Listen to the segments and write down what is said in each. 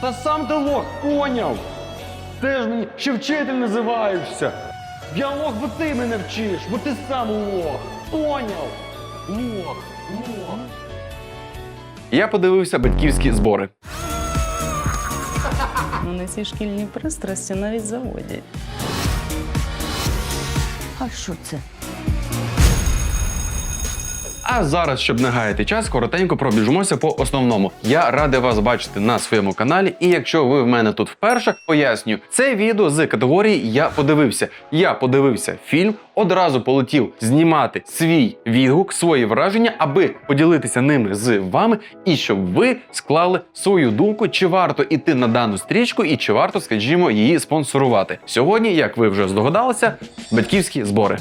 Та сам ти лох, поняв. Ти ж мені ще вчитель називаєшся. Я лох, бо ти мене вчиш, бо ти сам лох. Поняв? Лох, лох. Я подивився батьківські збори. Ну, на ці шкільні пристрасті навіть заводять. А що це? А зараз, щоб не гаяти час, коротенько пробіжимося по основному. Я радий вас бачити на своєму каналі. І якщо ви в мене тут вперше, поясню, це відео з категорії Я подивився. Я подивився фільм, одразу полетів знімати свій відгук, свої враження, аби поділитися ними з вами, і щоб ви склали свою думку, чи варто іти на дану стрічку, і чи варто, скажімо, її спонсорувати. Сьогодні, як ви вже здогадалися, батьківські збори.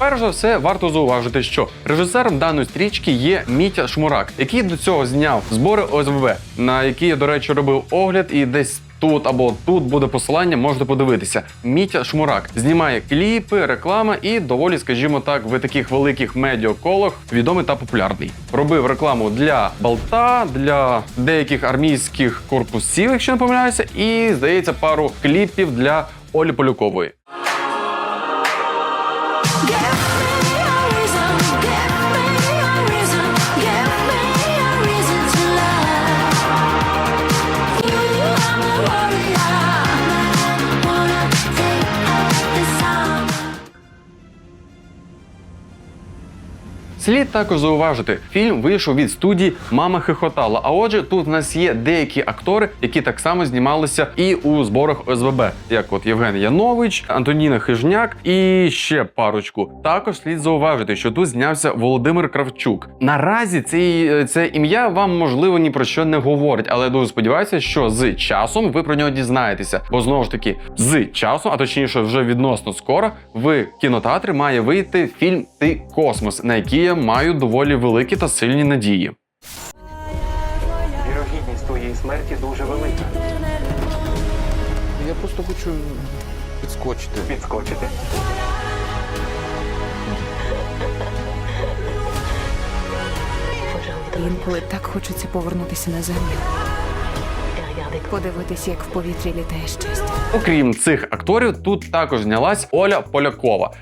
Перш за все, варто зауважити, що режисером даної стрічки є Мітя Шмурак, який до цього зняв збори ОСББ, на які я, до речі, робив огляд, і десь тут або тут буде посилання, можете подивитися. Мітя Шмурак знімає кліпи, реклама і доволі, скажімо так, в таких великих медіаколах відомий та популярний. Робив рекламу для Балта, для деяких армійських корпусів, якщо не помиляюся, і здається, пару кліпів для Олі Полюкової. Слід також зауважити, фільм вийшов від студії Мама хихотала. А отже, тут в нас є деякі актори, які так само знімалися і у зборах ОСББ, як от Євген Янович, Антоніна Хижняк і ще парочку. Також слід зауважити, що тут знявся Володимир Кравчук. Наразі цей, це ім'я вам можливо ні про що не говорить, але я дуже сподіваюся, що з часом ви про нього дізнаєтеся. Бо знову ж таки, з часом, а точніше, вже відносно скоро, в кінотеатрі має вийти фільм Ти космос, на який я маю доволі великі та сильні надії. Вірогідність твоєї смерті дуже велика. Я просто хочу підскочити. Підскочити. Інколи так хочеться повернутися на землю. Подивитись, як в повітрі літає щастя. Окрім цих акторів, тут також знялась Оля Полякова.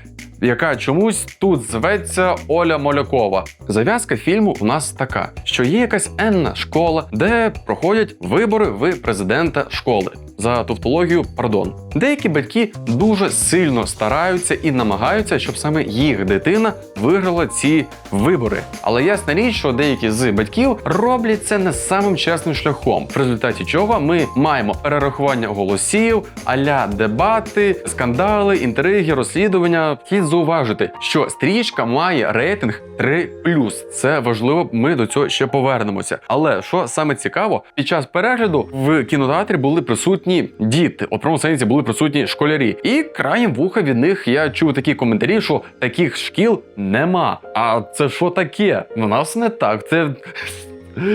Яка чомусь тут зветься Оля Молякова. Зав'язка фільму у нас така: що є якась енна школа, де проходять вибори в президента школи. За тавтологію, пардон. Деякі батьки дуже сильно стараються і намагаються, щоб саме їх дитина виграла ці вибори. Але ясна річ, що деякі з батьків роблять це не самим чесним шляхом, в результаті чого ми маємо перерахування голосів, аля дебати, скандали, інтриги, розслідування. Слід зауважити, що стрічка має рейтинг 3+. Це важливо, ми до цього ще повернемося. Але що саме цікаво, під час перегляду в кінотеатрі були присутні діти. У прямому сенсі були присутні школярі. І краєм вуха від них я чув такі коментарі, що таких шкіл нема. А це що таке? У нас не так. Це.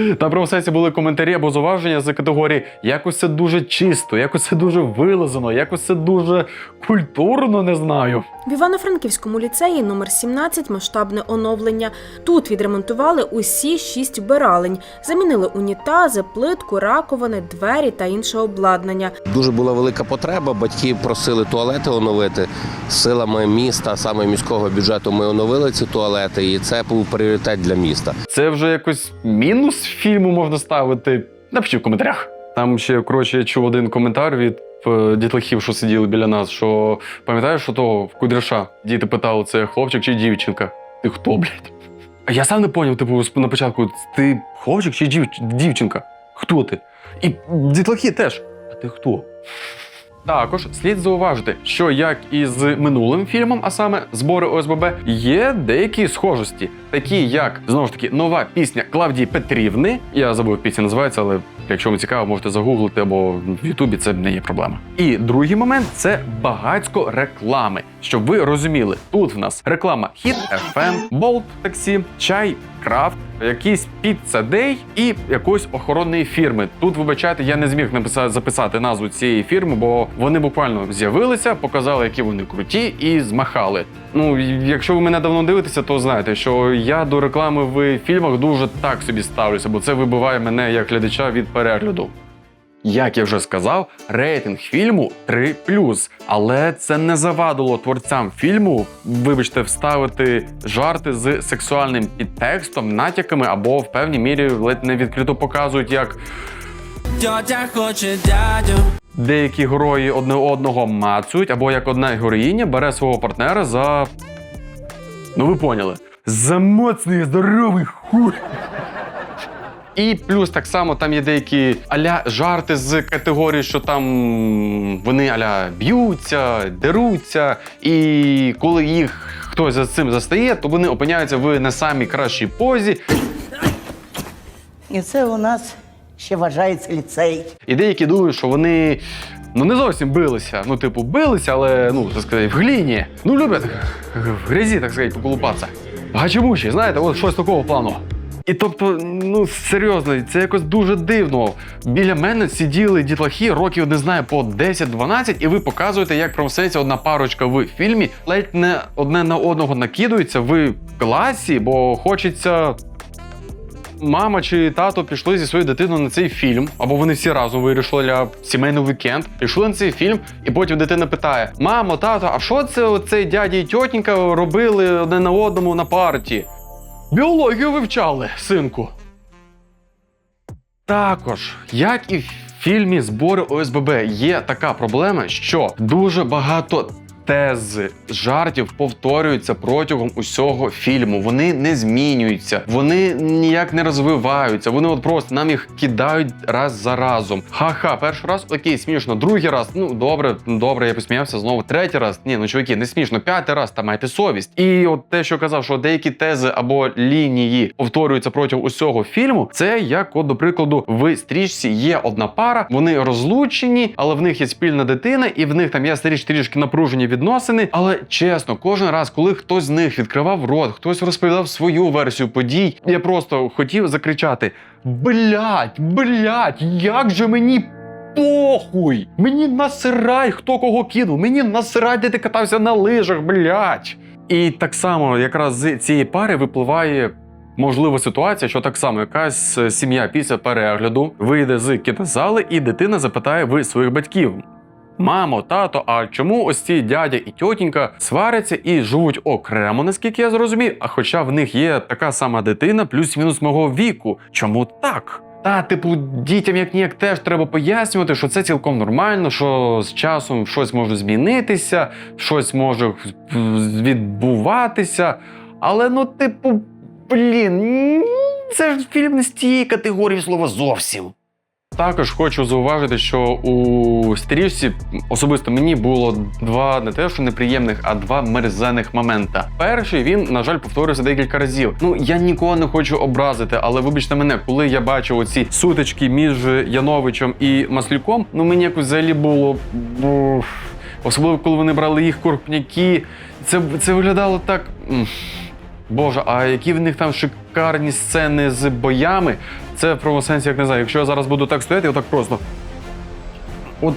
На прямому сенсі були коментарі або зауваження з категорії якось це дуже чисто, якось це дуже вилазено, якось це дуже культурно, не знаю. В Івано-Франківському ліцеї номер 17 масштабне оновлення. Тут відремонтували усі шість вбиралень, замінили унітази, плитку, раковини, двері та інше обладнання. Дуже була велика потреба. Батьки просили туалети оновити. Силами міста, саме міського бюджету, ми оновили ці туалети, і це був пріоритет для міста. Це вже якось мінус фільму можна ставити. Напишіть в коментарях. Там ще коротше я чув один коментар від е, дітлахів, що сиділи біля нас. Що пам'ятаєш, що того в Кудряша діти питали, це хлопчик чи дівчинка? Ти хто, блядь? А я сам не поняв, типу, на початку, ти хлопчик чи дівчинка? Хто ти? І дітлахи теж. А ти хто? Також слід зауважити, що як і з минулим фільмом, а саме збори ОСББ, є деякі схожості, такі як знову ж таки нова пісня Клавдії Петрівни. Я забув пісня називається, але Якщо вам цікаво, можете загуглити або в Ютубі це не є проблема. І другий момент це багацько реклами. Щоб ви розуміли, тут в нас реклама Hit FM, Bolt таксі, чай, крафт, якийсь Pizza Day і якоїсь охоронної фірми. Тут, вибачайте, я не зміг написати записати назву цієї фірми, бо вони буквально з'явилися, показали, які вони круті, і змахали. Ну, якщо ви мене давно дивитеся, то знаєте, що я до реклами в фільмах дуже так собі ставлюся, бо це вибиває мене як глядача від перегляду. Як я вже сказав, рейтинг фільму 3 але це не завадило творцям фільму, вибачте, вставити жарти з сексуальним підтекстом, натяками або в певній мірі ледь не відкрито показують, як Тьотя хоче дядю. деякі герої одне одного мацують, або як одна героїня бере свого партнера за. Ну ви поняли. За моцний здоровий хуй. І плюс так само там є деякі аля жарти з категорії, що там вони аля б'ються, деруться, і коли їх хтось за цим застає, то вони опиняються в не самій кращій позі. І це у нас ще вважається ліцей. І деякі думають, що вони ну не зовсім билися. Ну, типу, билися, але ну так сказати, в гліні. Ну, люблять в грязі, так сказати, поколупатися. Гачемучі, знаєте, от щось такого плану. І тобто, ну серйозно, це якось дуже дивно. Біля мене сиділи дітлахи років, не знаю, по 10-12, і ви показуєте, як правосенця одна парочка в фільмі ледь не одне на одного накидується в класі, бо хочеться мама чи тато пішли зі своєю дитиною на цей фільм, або вони всі разом вирішили для сімейний вікенд, пішли на цей фільм, і потім дитина питає: Мамо, тато, а що це оцей дядя і тьотінька робили одне на одному на парті? Біологію вивчали, синку. Також, як і в фільмі Збори ОСББ, є така проблема, що дуже багато тези жартів повторюються протягом усього фільму. Вони не змінюються, вони ніяк не розвиваються. Вони от просто нам їх кидають раз за разом. Ха-ха, перший раз окей, смішно, другий раз, ну добре, добре, я посміявся знову. Третій раз, ні, ну чуваки, не смішно. П'ятий раз та майте совість. І от те, що казав, що деякі тези або лінії повторюються протягом усього фільму. Це як, от, до прикладу, в стрічці є одна пара, вони розлучені, але в них є спільна дитина, і в них там є трішки трішки напружені відносини. Але чесно, кожен раз, коли хтось з них відкривав рот, хтось розповідав свою версію подій, я просто хотів закричати: Блять, блять, як же мені. Похуй! Мені насирай, хто кого кинув, мені насирай, де ти катався на лижах, блять. І так само, якраз з цієї пари випливає можлива ситуація, що так само якась е, сім'я після перегляду вийде з кінозали, і дитина запитає ви своїх батьків. Мамо, тато, а чому ось ці дядя і тьотінька сваряться і живуть окремо, наскільки я зрозумів? А хоча в них є така сама дитина, плюс-мінус мого віку. Чому так? Та, типу, дітям як ніяк теж треба пояснювати, що це цілком нормально, що з часом щось може змінитися, щось може відбуватися. Але ну, типу, блін, це ж фільм не з тієї категорії слова зовсім. Також хочу зауважити, що у стрічці особисто мені було два не те, що неприємних, а два мерзених момента. Перший він, на жаль, повторився декілька разів. Ну я нікого не хочу образити, але вибачте мене, коли я бачив оці сутички між Яновичем і Маслюком, ну мені якось взагалі було. Особливо, коли вони брали їх корпняки. Це, це виглядало так. Боже, а які в них там шикарні сцени з боями. Це в правому сенсі, як не знаю, якщо я зараз буду так стояти, отак просто. От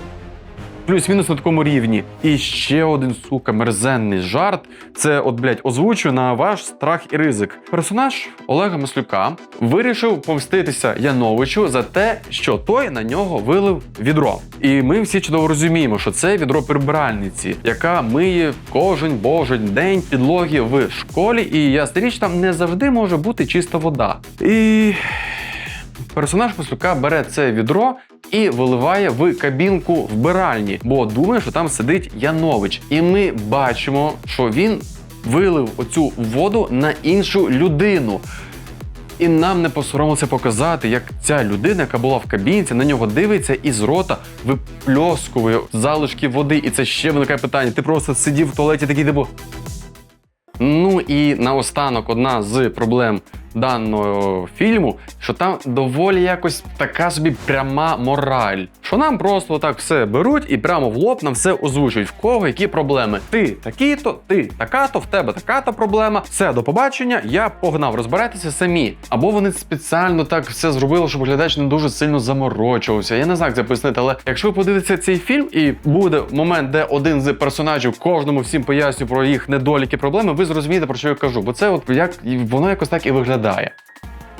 плюс-мінус на такому рівні. І ще один, сука, мерзенний жарт. Це, от, блядь, озвучую на ваш страх і ризик. Персонаж Олега Маслюка вирішив помститися Яновичу за те, що той на нього вилив відро. І ми всі чудово розуміємо, що це відро прибиральниці, яка миє кожен божий день підлоги в школі, і ясна річ, там не завжди може бути чиста вода. І персонаж Маслюка бере це відро і виливає в кабінку вбиральні, бо думає, що там сидить Янович. І ми бачимо, що він вилив оцю воду на іншу людину. І нам не посоромилося показати, як ця людина, яка була в кабінці, на нього дивиться і з рота випльоскує залишки води. І це ще виникає питання. Ти просто сидів в туалеті такий типу. Ну і наостанок одна з проблем даного фільму, що там доволі якось така собі пряма мораль. Що нам просто так все беруть і прямо в лоб нам все озвучують. В кого які проблеми? Ти такий-то, ти така-то, в тебе така-то проблема. Все, до побачення, я погнав, розбирайтеся самі. Або вони спеціально так все зробили, щоб глядач не дуже сильно заморочувався. Я не знаю, як це пояснити, але якщо ви подивитеся цей фільм, і буде момент, де один з персонажів кожному всім пояснює про їх недоліки, проблеми, ви зрозумієте, про що я кажу. Бо це от як воно якось так і виглядає.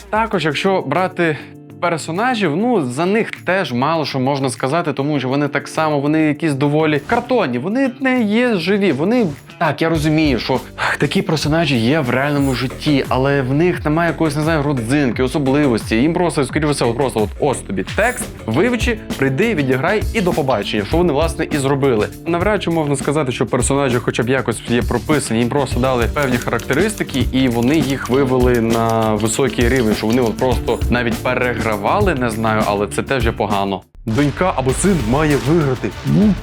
Також, якщо брати персонажів, ну за них теж мало що можна сказати, тому що вони так само, вони якісь доволі картонні, вони не є живі. Вони так, я розумію, що такі персонажі є в реальному житті, але в них немає якоїсь не знаю, родзинки, особливості. Їм просто скоріше все, просто от ось тобі текст, вивчи, прийди, відіграй і до побачення, що вони власне і зробили. Навряд чи можна сказати, що персонажі, хоча б якось є прописані, їм просто дали певні характеристики, і вони їх вивели на високий рівень, що вони от просто навіть перегравали, не знаю, але це теж є погано. Донька або син має виграти. Ну,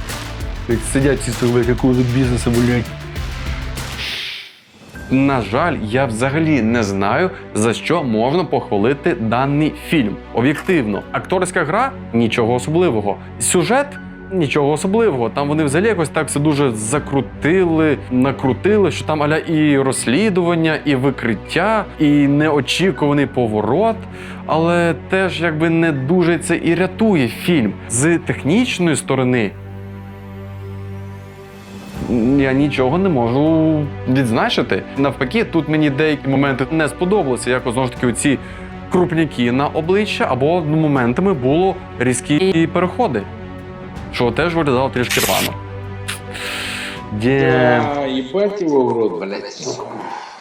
Як сидять ці сили якогось бізнесу, блядь. На жаль, я взагалі не знаю, за що можна похвалити даний фільм. Об'єктивно, акторська гра нічого особливого. Сюжет нічого особливого. Там вони взагалі якось так все дуже закрутили, накрутили, що там аля і розслідування, і викриття, і неочікуваний поворот. Але теж якби не дуже це і рятує фільм з технічної сторони я нічого не можу відзначити. Навпаки, тут мені деякі моменти не сподобалися, як знову ж таки оці крупняки на обличчя, або ну, моментами було різкі переходи, що теж виглядало трішки рвано. Де... ебать его в рот, блядь.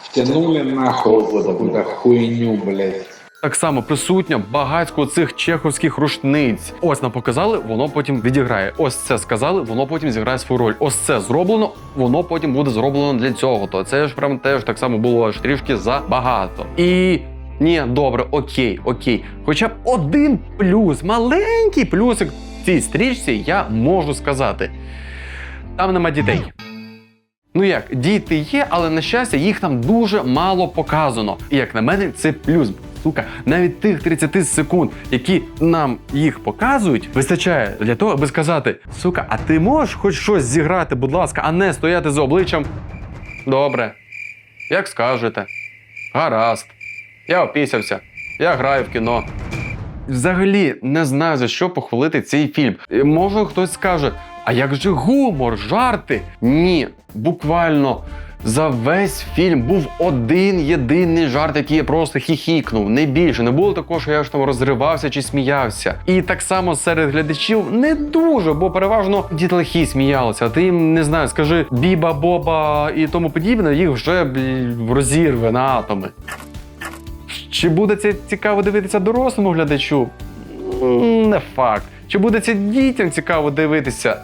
Втянули нахуй вот какую-то хуйню, блядь. Так само присутня багатько цих чеховських рушниць. Ось нам показали, воно потім відіграє. Ось це сказали, воно потім зіграє свою роль. Ось це зроблено, воно потім буде зроблено для цього. То це ж прям теж так само було аж трішки забагато. І ні, добре, окей, окей. Хоча б один плюс, маленький плюсик цій стрічці я можу сказати. Там нема дітей. Ну як, діти є, але на щастя, їх там дуже мало показано. І як на мене, це плюс. Сука, навіть тих 30 секунд, які нам їх показують, вистачає для того, аби сказати: сука, а ти можеш хоч щось зіграти, будь ласка, а не стояти за обличчям. Добре, як скажете. Гаразд. Я опісявся. Я граю в кіно. Взагалі не знаю за що похвалити цей фільм. Е, Може хтось скаже, а як же гумор, жарти? Ні, буквально за весь фільм був один єдиний жарт, який я просто хіхікнув. Не більше. Не було такого, що я ж там розривався чи сміявся. І так само серед глядачів не дуже, бо переважно дітлахи сміялися. А ти їм не знаю, скажи біба, боба і тому подібне, їх вже розірве на атоми. Чи буде це цікаво дивитися дорослому глядачу? Не факт. Чи буде це дітям цікаво дивитися?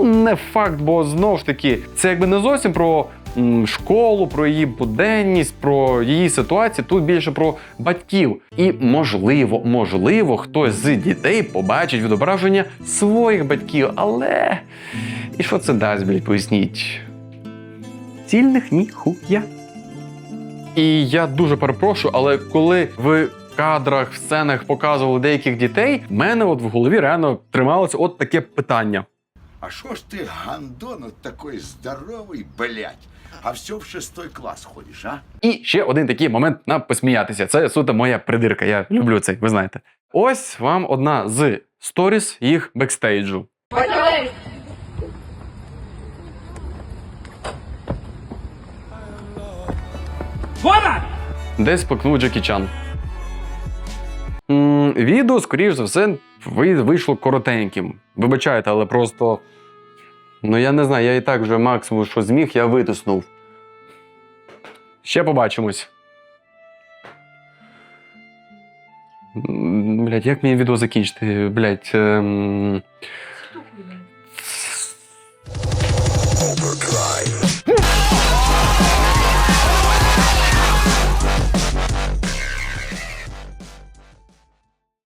Не факт, бо знову ж таки, це якби не зовсім про школу, про її буденність, про її ситуацію. Тут більше про батьків. І можливо, можливо, хтось з дітей побачить відображення своїх батьків. Але і що це дасть, блядь, поясніть? Цільних ніхуя. І я дуже перепрошую, але коли в кадрах, в сценах показували деяких дітей, в мене от в голові реально трималося от таке питання. А що ж ти, гандон, от такой здоровий, блядь, а все в шестой клас ходиш, а? І ще один такий момент на посміятися. Це суто моя придирка. Я люблю цей, ви знаєте. Ось вам одна з сторіс їх бекстейджу. Десь спокнув Джекі Чан. М, відео, скоріш за все, ви- вийшло коротеньким. Вибачайте, але просто. Ну я не знаю, я і так вже максимум, що зміг, я витиснув. Ще побачимось. М, Блядь, як мені відео закінчити? Блядь. Ем...